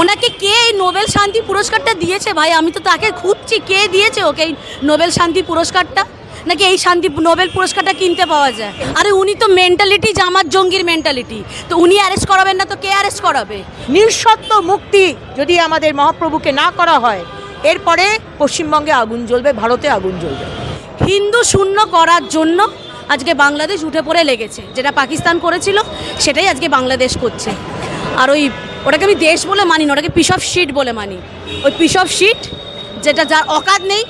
ওনাকে কে এই নোবেল শান্তি পুরস্কারটা দিয়েছে ভাই? আমি তো তাকে খুঁজছি। কে দিয়েছে ওকে এই নোবেল শান্তি পুরস্কারটা? নাকি এই শান্তি নোবেল পুরস্কারটা কিনতে পাওয়া যায়? আরে উনি তো মেন্টালিটি জামাত জঙ্গির মেন্টালিটি তো উনি অ্যারেস্ট করাবেন না তো কে অ্যারেস্ট করাবে? নিঃশর্ত মুক্তি যদি আমাদের মহাপ্রভুকে না করা হয় এরপরে পশ্চিমবঙ্গে আগুন জ্বলবে ভারতে আগুন জ্বলবে। হিন্দু শূন্য করার জন্য আজকে বাংলাদেশ উঠে পড়ে লেগেছে। যেটা পাকিস্তান করেছিল সেটাই আজকে বাংলাদেশ করছে। আর ওই ওটাকে আমি দেশ বলে মানি না, ওটাকে পিস অফ শিট বলে মানি। ওই পিস অফ শিট যেটা যার অকাত নেই,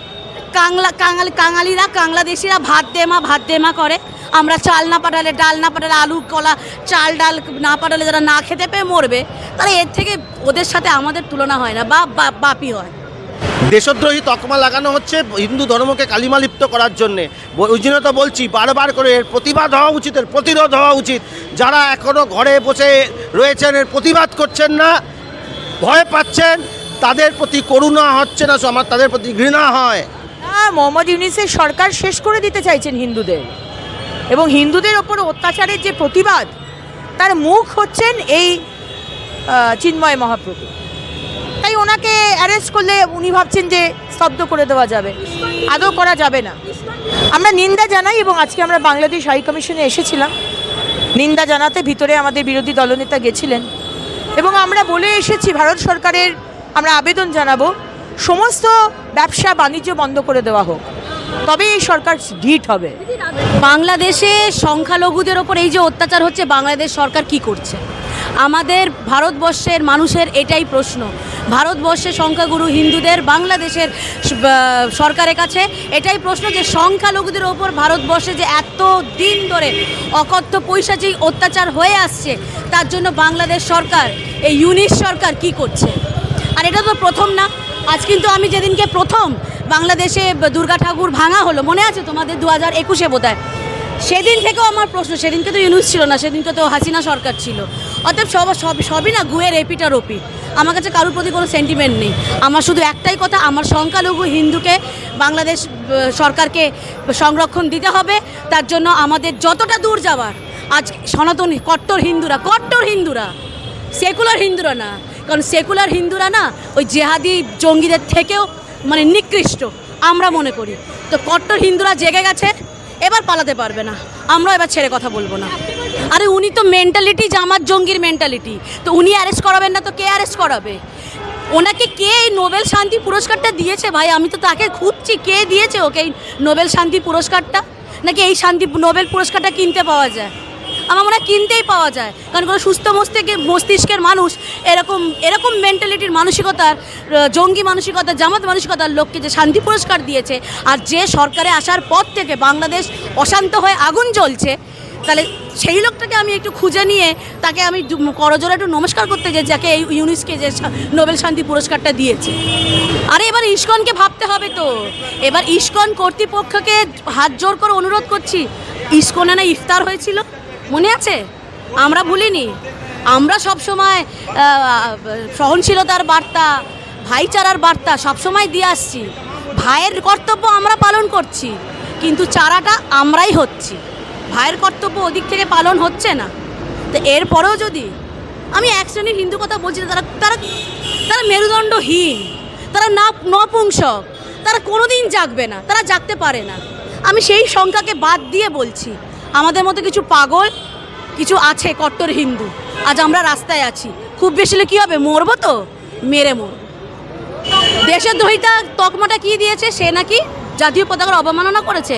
কাংলা, কাঙাল, কাঙালিরা, কাংলাদেশিরা ভাত দে মা, ভাত দে মা করে। আমরা চাল না পাঠালে, ডাল না পাঠালে, আলু, কলা, চাল, ডাল না পাঠালে যারা না খেতে পেয়ে মরবে তাহলে এর থেকে ওদের সাথে আমাদের তুলনা হয় না বা- বাপি হয়। দেশদ্রোহী তকমা লাগানো হচ্ছে হিন্দু ধর্মকে কালিমালিপ্ত করার জন্যে। ওই জন্য তো বলছি, বারবার করে এর প্রতিবাদ হওয়া উচিত, এর প্রতিরোধ হওয়া উচিত। যারা এখনও ঘরে বসে রয়েছেন, এর প্রতিবাদ করছেন না, ভয় পাচ্ছেন, তাদের প্রতি করুণা হচ্ছে না, আমার তাদের প্রতি ঘৃণা হয়। মোহাম্মদ ইউনিসের সরকার শেষ করে দিতে চাইছেন হিন্দুদের। এবং হিন্দুদের ওপর অত্যাচারের যে প্রতিবাদ, তার মুখ হচ্ছেন এই চিন্ময় মহাপ্রভু। অ্যারেস্ট করলে উনি ভাবছেন যে স্তব্ধ করে দেওয়া যাবে। আদৌ করা যাবে না। আমরা নিন্দা জানাই এবং আজকে আমরা বাংলাদেশ হাই কমিশনে এসেছিলাম। নিন্দা জানাতে ভিতরে আমাদের বিরোধী দলনেতা গেছিলেন। এবং আমরা বলে এসেছি, ভারত সরকারের আমরা আবেদন জানাব, সমস্ত ব্যবসা বাণিজ্য বন্ধ করে দেওয়া হোক। তবে এই সরকার ঢিট হবে। বাংলাদেশে সংখ্যালঘুদের ওপর এই যে অত্যাচার হচ্ছে, বাংলাদেশ সরকার কি করছে? আমাদের ভারতবর্ষের মানুষের এটাই প্রশ্ন। ভারতবর্ষের সংখ্যাগুরু হিন্দুদের, বাংলাদেশের সরকারের কাছে এটাই প্রশ্ন যে সংখ্যালঘুদের ওপর ভারতবর্ষে যে এত দিন ধরে অকথ্য পৈশাচিক অত্যাচার হয়ে আসছে, তার জন্য বাংলাদেশ সরকার, এই ইউনিশ সরকার কি করছে? আর এটা তো প্রথম না। আজ কিন্তু আমি যেদিনকে প্রথম বাংলাদেশে দুর্গা ঠাকুর ভাঙা হলো, মনে আছে তোমাদের দু হাজার একুশে বোধ সেদিন থেকেও আমার প্রশ্ন, সেদিনকে তো ইউনুস ছিল না, সেদিনকে তো হাসিনা সরকার ছিল। অতএব সব সব সবই না গুয়ের এপিটার ওপি আমার কাছে কারোর প্রতি কোনো সেন্টিমেন্ট নেই। আমার শুধু একটাই কথা, আমার সংখ্যালঘু হিন্দুকে বাংলাদেশ সরকারকে সংরক্ষণ দিতে হবে। তার জন্য আমাদের যতটা দূর যাওয়ার, আজ সনাতন, কট্টর হিন্দুরা কট্টর হিন্দুরা, সেকুলার হিন্দুরা না। কারণ সেকুলার হিন্দুরা না, ওই জেহাদি জঙ্গিদের থেকেও মানে নিকৃষ্ট, আমরা মনে করি। তো কট্টর হিন্দুরা জেগে গেছে, এবার পালাতে পারবে না। আমরা এবার ছেড়ে কথা বলব না। আরে উনি তো মেন্টালিটি জামাত জঙ্গির মেন্টালিটি তো উনি অ্যারেস্ট করাবেন না তো কে অ্যারেস্ট করাবে? ওনাকে কে এই নোবেল শান্তি পুরস্কারটা দিয়েছে ভাই? আমি তো তাকে খুঁজছি, কে দিয়েছে ওকে এই নোবেল শান্তি পুরস্কারটা? নাকি এই শান্তি নোবেল পুরস্কারটা কিনতে পাওয়া যায়? আমার মনে কিনতেই পাওয়া যায়। কারণ কোনো সুস্থ মস্তিষ্কের মস্তিষ্কের মানুষ এরকম এরকম মেন্টালিটির মানসিকতার জঙ্গি মানসিকতা জামাত মানসিকতার লোককে যে শান্তি পুরস্কার দিয়েছে, আর যে সরকারে আসার পর থেকে বাংলাদেশ অশান্ত হয়ে আগুন জ্বলছে তাহলে সেই লোকটাকে আমি একটু খুঁজে নিয়ে তাকে আমি করজোড়ে একটু নমস্কার করতে যে যাকে এই ইউনিসকে যে নোবেল শান্তি পুরস্কারটা দিয়েছে। আরে এবার ইস্কনকে ভাবতে হবে তো। এবার ইস্কন কর্তৃপক্ষকে হাত জোর করে অনুরোধ করছি, ইস্কনে না ইফতার হয়েছিল? মনে আছে? আমরা ভুলিনি। আমরা সব সময় সহনশীলতার বার্তা, ভাইচারার বার্তা সবসময় দিয়ে আসছি। ভাইয়ের কর্তব্য আমরা পালন করছি, কিন্তু চারাটা আমরাই হচ্ছি। ভাইয়ের কর্তব্য ওদিক থেকে পালন হচ্ছে না। তো এরপরেও যদি আমি এক শ্রেণির হিন্দু কথা বলছি, তারা তারা তারা মেরুদণ্ডহীন, তারা না, নপুংসক, তারা কোনো দিন জাগবে না, তারা জাগতে পারে না। আমি সেই সংখ্যাকে বাদ দিয়ে বলছি, আমাদের মতো কিছু পাগল, কিছু আছে কট্টর হিন্দু, আজ আমরা রাস্তায় আছি। খুব বেশি হলে কী হবে, মরবো তো? মেরে মরবো। দেশের দ্রোহিতা তকমাটা কি দিয়েছে, সে নাকি জাতীয় পতাকার অবমাননা করেছে।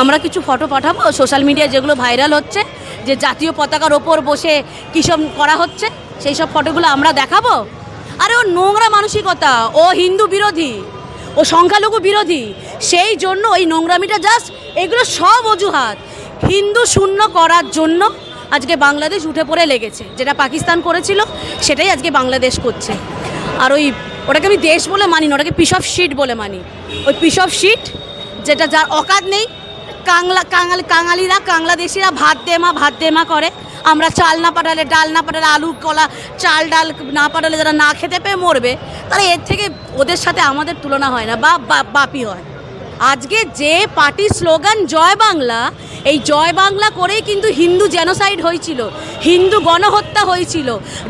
আমরা কিছু ফটো পাঠাবো, সোশ্যাল মিডিয়ায় যেগুলো ভাইরাল হচ্ছে, যে জাতীয় পতাকার ওপর বসে কিসব করা হচ্ছে, সেই সব ফটোগুলো আমরা দেখাবো। আরে ও নোংরা মানসিকতা, ও হিন্দু বিরোধী, ও সংখ্যালঘু বিরোধী, সেই জন্য ওই নোংরামিটা জাস্ট এগুলো সব অজুহাত। হিন্দু শূন্য করার জন্য আজকে বাংলাদেশ উঠে পড়ে লেগেছে, যেটা পাকিস্তান করেছিল, সেটাই আজকে বাংলাদেশ করছে। আর ওই ওটাকে আমি দেশ বলে মানি না, ওটাকে পিস অফ শিট বলে মানি। ওই পিস অফ শিট যেটা যার অকাত নেই, কাংলা, কাঙাল, কাঙালিরা, কাংলাদেশিরা ভাত দেমা ভাত দেমা করে। আমরা চাল না পাঠালে, ডাল না পাঠালে, আলু, কলা, চাল, ডাল না পাঠালে যারা না খেতে পেয়ে মরবে তাহলে এর থেকে ওদের সাথে আমাদের তুলনা হয় না, বা- বাপি হয়। আজকে যে পার্টি স্লোগান জয় বাংলা, এই জয় বাংলা করেই কিন্তু হিন্দু জেনোসাইড হয়েছিল। হিন্দু গণহত্যা হত্যা হয়েছিল।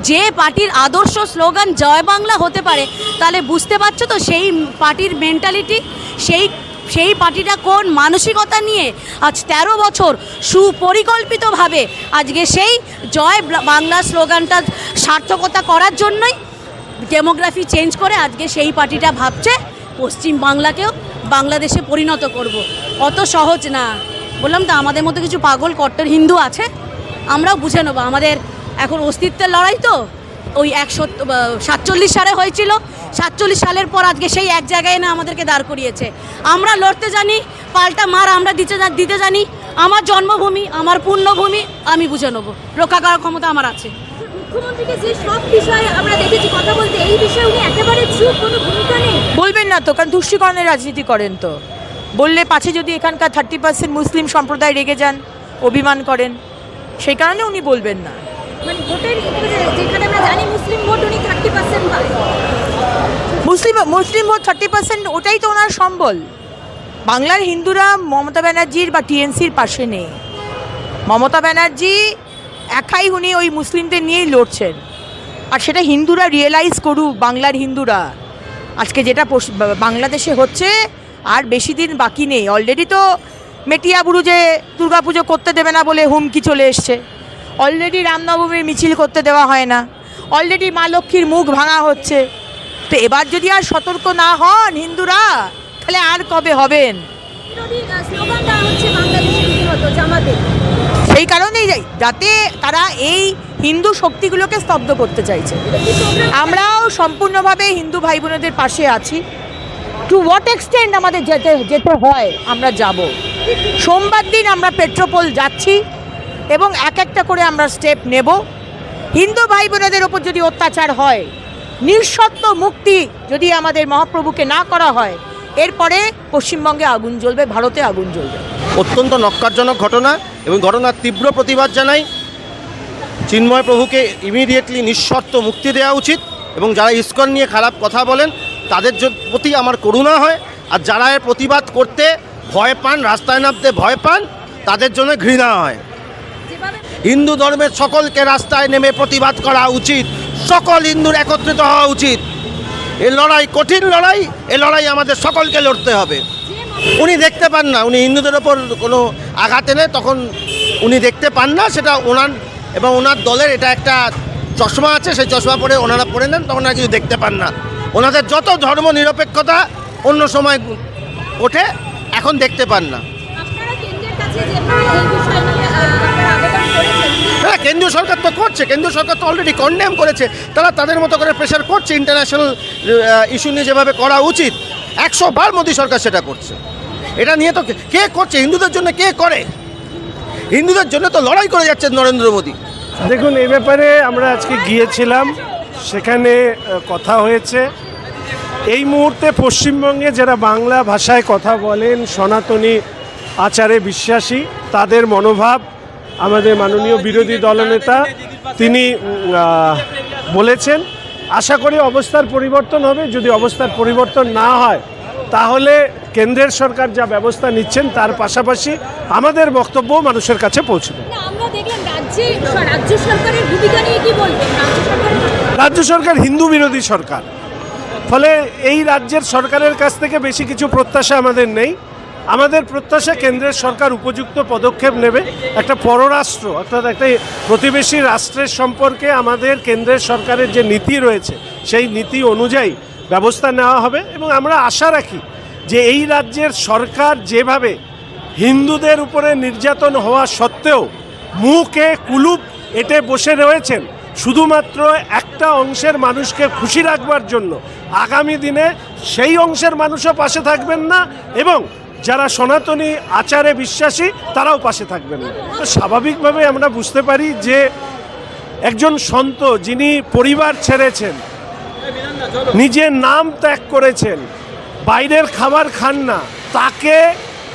যে পার্টির আদর্শ স্লোগান জয় বাংলা হতে পারে, তাহলে বুঝতে পারছ তো সেই পার্টির মেন্টালিটি সেই সেই পার্টিটা কোন মানসিকতা নিয়ে আজ তেরো বছর সুপরিকল্পিতভাবে আজকে সেই জয় বাংলা স্লোগানটা সার্থকতা করার জন্যই ডেমোগ্রাফি চেঞ্জ করে আজকে সেই পার্টিটা ভাবছে, পশ্চিম বাংলাকেও বাংলাদেশে পরিণত করব। অত সহজ না। বললাম তো, আমাদের মতো কিছু পাগল, কট্টর, হিন্দু আছে, আমরাও বুঝে নেব। আমাদের এখন অস্তিত্বের লড়াই তো। ওই একশো সাতচল্লিশ সালে হয়েছিল। সাতচল্লিশ সালের পর আজকে সেই এক জায়গায় না আমাদেরকে দাঁড় করিয়েছে। আমরা লড়তে জানি পাল্টা মার আমরা দিতে দিতে জানি। আমার জন্মভূমি আমার পূর্ণভূমি আমি বুঝে নেব। রক্ষা করার ক্ষমতা আমার আছে। মুখ্যমন্ত্রীকে যে সব বিষয়ে আমরা দেখেছি কথা বলতে এই বিষয়ে উনি একেবারে চুপ কোনো ভূমিকা নেই। বলবেন না তো কারণ তুষ্টিকরণের রাজনীতি করেন তো। বললে পাছে যদি এখানকার থার্টি পার্সেন্ট মুসলিম সম্প্রদায় রেগে যান অভিমান করেন সেই কারণে উনি বলবেন না। মানে ভোটের যেখানে আমরা জানি মুসলিম ভোট উনি থার্টি পার্সেন্ট মুসলিম মুসলিম ভোট থার্টি পার্সেন্ট, ওটাই তো ওনার সম্বল। বাংলার হিন্দুরা মমতা ব্যানার্জির বা টিএনসির পাশে নেই। মমতা ব্যানার্জি একাই উনি ওই মুসলিমদের নিয়েই লড়ছেন। আর সেটা হিন্দুরা রিয়েলাইজ করুক, বাংলার হিন্দুরা। আজকে যেটা বাংলাদেশে হচ্ছে, আর বেশি দিন বাকি নেই। অলরেডি তো মেটিয়া বুরুজে দুর্গাপুজো করতে দেবে না বলে হুমকি চলে এসছে। অলরেডি রামনবমীর মিছিল করতে দেওয়া হয় না। অলরেডি মা লক্ষ্মীর মুখ ভাঙা হচ্ছে। তো এবার যদি আর সতর্ক না হন হিন্দুরা তাহলে আর কবে হবেন? সেই কারণেই যাই যাতে তারা এই হিন্দু শক্তিগুলোকে স্তব্ধ করতে চাইছে। আমরাও সম্পূর্ণভাবে হিন্দু ভাই বোনেদের পাশে আছি। টু হোয়াট এক্সটেন্ড আমাদের যেতে যেতে হয় আমরা যাব। সোমবার দিন আমরা পেট্রোপোল যাচ্ছি। এবং এক একটা করে আমরা স্টেপ নেব। হিন্দু ভাই বোনেদের ওপর যদি অত্যাচার হয়, নিঃশর্ত মুক্তি যদি আমাদের মহাপ্রভুকে না করা হয়, এরপরে পশ্চিমবঙ্গে আগুন জ্বলবে, ভারতে আগুন জ্বলবে। অত্যন্ত নক্কারজনক ঘটনা এবং ঘটনার তীব্র প্রতিবাদ জানাই। চিন্ময় প্রভুকে ইমিডিয়েটলি নিঃশর্ত মুক্তি দেওয়া উচিত এবং যারা ইস্কন নিয়ে খারাপ কথা বলেন, তাদের প্রতি আমার করুণা হয়। আর যারা এর প্রতিবাদ করতে ভয় পান, রাস্তায় নামতে ভয় পান, তাদের জন্য ঘৃণা হয়। হিন্দু ধর্মের সকলকে রাস্তায় নেমে প্রতিবাদ করা উচিত। সকল হিন্দুর একত্রিত হওয়া উচিত। এ লড়াই কঠিন লড়াই, এ লড়াই আমাদের সকলকে লড়তে হবে। উনি দেখতে পান না, উনি হিন্দুদের ওপর কোনো আঘাত এনে তখন উনি দেখতে পান না, সেটা ওনার এবং ওনার দলের এটা একটা চশমা আছে, সেই চশমা পরে ওনারা পরে নেন, তখন আর কিছু দেখতে পান না। ওনাদের যত ধর্ম নিরপেক্ষতা অন্য সময় ওঠে, এখন দেখতে পান না। হ্যাঁ কেন্দ্রীয় সরকার তো করছে, কেন্দ্রীয় সরকার তো অলরেডি কন্ডেম করেছে। তারা তাদের মতো করে প্রেশার করছে ইন্টারন্যাশনাল ইস্যু নিয়ে যেভাবে করা উচিত, একশো বার মোদী সরকার সেটা করছে। এটা নিয়ে তো কে- করছে? হিন্দুদের জন্য কে করে? হিন্দুদের জন্য তো লড়াই করে যাচ্ছে নরেন্দ্র মোদী। দেখুন, এই ব্যাপারে আমরা আজকে গিয়েছিলাম, সেখানে কথা হয়েছে। এই মুহূর্তে পশ্চিমবঙ্গে যারা বাংলা ভাষায় কথা বলেন, সনাতনী আচারে বিশ্বাসী, তাদের মনোভাব আমাদের মাননীয় বিরোধী দলনেতা তিনি বলেছেন আশা করি অবস্থার পরিবর্তন হবে। যদি অবস্থার পরিবর্তন না হয় তাহলে কেন্দ্রের সরকার যা ব্যবস্থা নিচ্ছেন তার পাশাপাশি আমাদের বক্তব্য মানুষের কাছে পৌঁছবে রাজ্য সরকার হিন্দু বিরোধী সরকার। ফলে এই রাজ্যের সরকারের কাছ থেকে বেশি কিছু প্রত্যাশা আমাদের নেই। আমাদের প্রত্যাশা কেন্দ্রের সরকার উপযুক্ত পদক্ষেপ নেবে। একটা পররাষ্ট্র, অর্থাৎ একটা প্রতিবেশী রাষ্ট্রের সম্পর্কে আমাদের কেন্দ্রের সরকারের যে নীতি রয়েছে, সেই নীতি অনুযায়ী ব্যবস্থা নেওয়া হবে এবং আমরা আশা রাখি যে এই রাজ্যের সরকার যেভাবে হিন্দুদের উপরে নির্যাতন হওয়া সত্ত্বেও মুখে কুলুপ এটে বসে রয়েছেন, শুধুমাত্র একটা অংশের মানুষকে খুশি রাখবার জন্য, আগামী দিনে সেই অংশের মানুষও পাশে থাকবেন না এবং যারা সনাতনী আচারে বিশ্বাসী, তারাও পাশে থাকবেন। না তো স্বাভাবিকভাবে আমরা বুঝতে পারি যে একজন সন্ত যিনি পরিবার ছেড়েছেন, নিজের নাম ত্যাগ করেছেন, বাইরের খাবার খান না, তাকে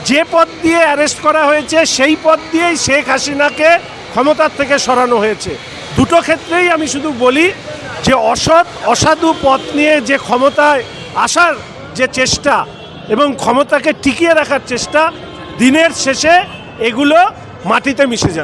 যে পদ দিয়ে অ্যারেস্ট করা হয়েছে, সেই পদ দিয়েই শেখ হাসিনাকে ক্ষমতার থেকে সরানো হয়েছে। দুটো ক্ষেত্রেই আমি শুধু বলি যে অসৎ, অসাধু পথ নিয়ে যে ক্ষমতায় আসার যে চেষ্টা এবং ক্ষমতাকে টিকিয়ে রাখার চেষ্টা দিনের শেষে এগুলো মাটিতে মিশে যাবে।